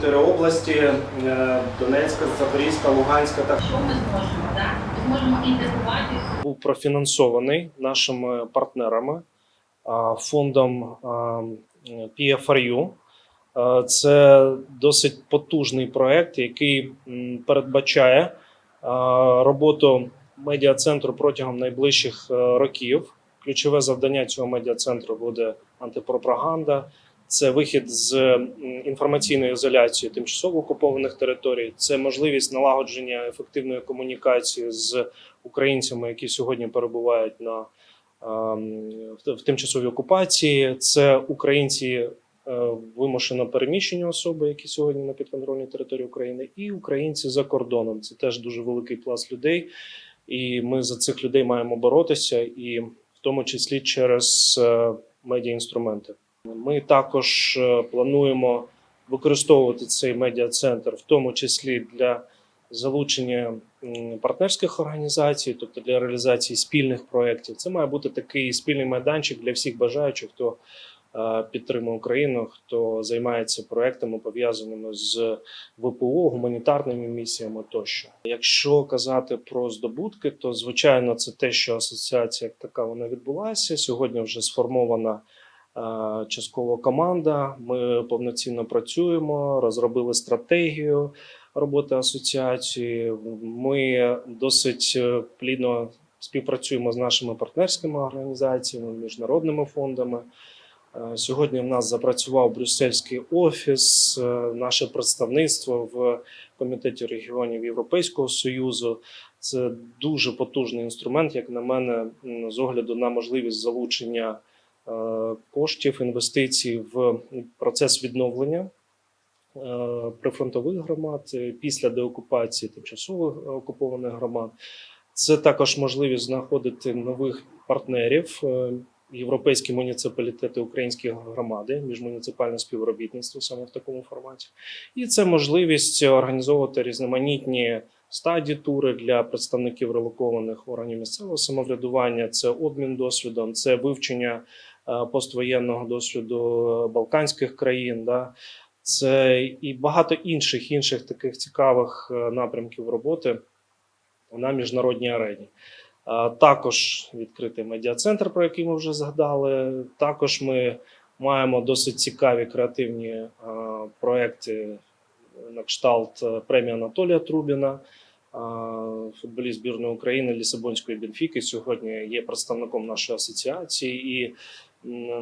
чотири області: е, Донецька, Запорізька, Луганська та Що ми зможемо? Да? Ми зможемо інтегрувати був профінансований нашими партнерами фондом PFRU. Це досить потужний проект, який передбачає роботу медіа-центру протягом найближчих е, років. Ключове завдання цього медіа-центру буде антипропаганда. Це вихід з інформаційної ізоляції тимчасово окупованих територій. Це можливість налагодження ефективної комунікації з українцями, які сьогодні перебувають на ем, в тимчасовій окупації. Це українці е, вимушено переміщені особи, які сьогодні на підконтрольній території України, і українці за кордоном. Це теж дуже великий пласт людей, і ми за цих людей маємо боротися, і в тому числі через е, медіаінструменти. Ми також е, плануємо використовувати цей медіа-центр, в тому числі для залучення партнерських організацій, тобто для реалізації спільних проєктів. Це має бути такий спільний майданчик для всіх бажаючих, хто е, підтримує Україну, хто займається проектами пов'язаними з ВПО, гуманітарними місіями тощо. Якщо казати про здобутки, то звичайно це те, що асоціація як така вона відбулася. Сьогодні вже сформована частково команда. Ми повноцінно працюємо, розробили стратегію роботи асоціації. Ми досить е, плідно співпрацюємо з нашими партнерськими організаціями, міжнародними фондами. Е, Сьогодні в нас запрацював Брюссельський офіс, е, наше представництво в комітеті регіонів Європейського союзу. Це дуже потужний інструмент, як на мене, з огляду на можливість залучення е, коштів інвестицій в процес відновлення е, прифронтових громад е, після деокупації тимчасово окупованих громад. Це також можливість знаходити нових партнерів. Європейські муніципалітети, українські громади, міжмуніципальне співробітництво саме в такому форматі, і це можливість організовувати різноманітні стадії тури для представників релокованих органів місцевого самоврядування. Це обмін досвідом, це вивчення е, поствоєнного досвіду балканських країн. Да? Це і багато інших інших таких цікавих е, напрямків роботи на міжнародній арені. А, Також відкритий медіа-центр, про який ми вже згадали. Також ми маємо досить цікаві креативні а, проекти на кшталт е, премії Анатолія Трубіна. Футболіст збірної України Лісабонської Бенфіки сьогодні є представником нашої асоціації і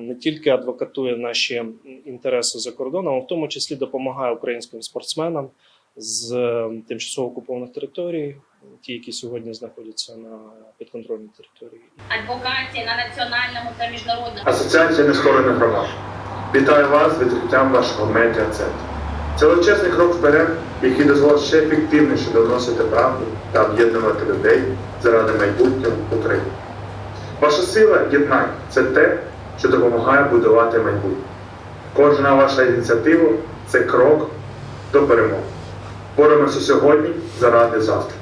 не тільки адвокатує наші інтереси за кордоном, а в тому числі допомагає українським спортсменам з е, тимчасово окупованих територій, ті, які сьогодні знаходяться на підконтрольній території. адвокації на національному та міжнародному Асоціація нескорених громад. Вітаю вас з відкриттям вашого медіа-центру. Це величезний крок вперед, який дозволить ще ефективніше доносити правду та об'єднувати людей заради майбутнього України. Ваша сила єднання це те, що допомагає будувати майбутнє. Кожна ваша ініціатива це крок до перемоги. Боремося сьогодні заради завтра.